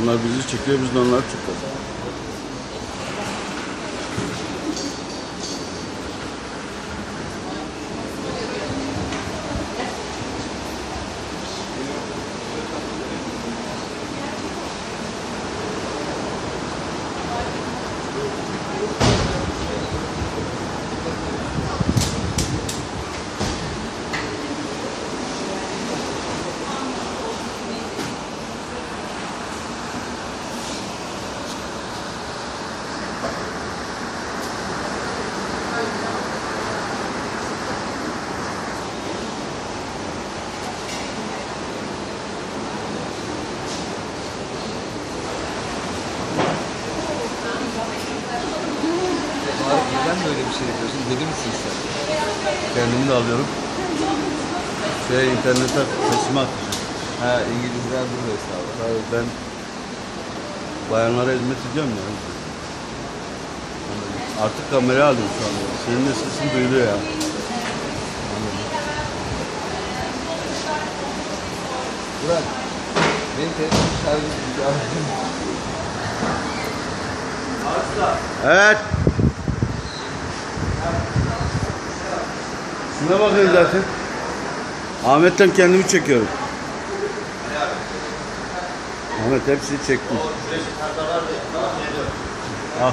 Bunlar bizi çekiyor, biz de onları çekiyoruz. Böyle bir şey yapıyorsun? Deli misin sen? Kendimi de alıyorum. Şey, internete sesimi atacağım. Ha İngilizler burada hesabı. Tabii ben bayanlara hizmet ediyorum ya. Artık kameraya alıyorum şu anda. Senin de sesin duyuluyor ya. Burak. Benim telefon şarjı bitti. Evet. Şuna bakın zaten. Ahmet'ten kendimi çekiyorum. Ahmet hepsini çektim. Al.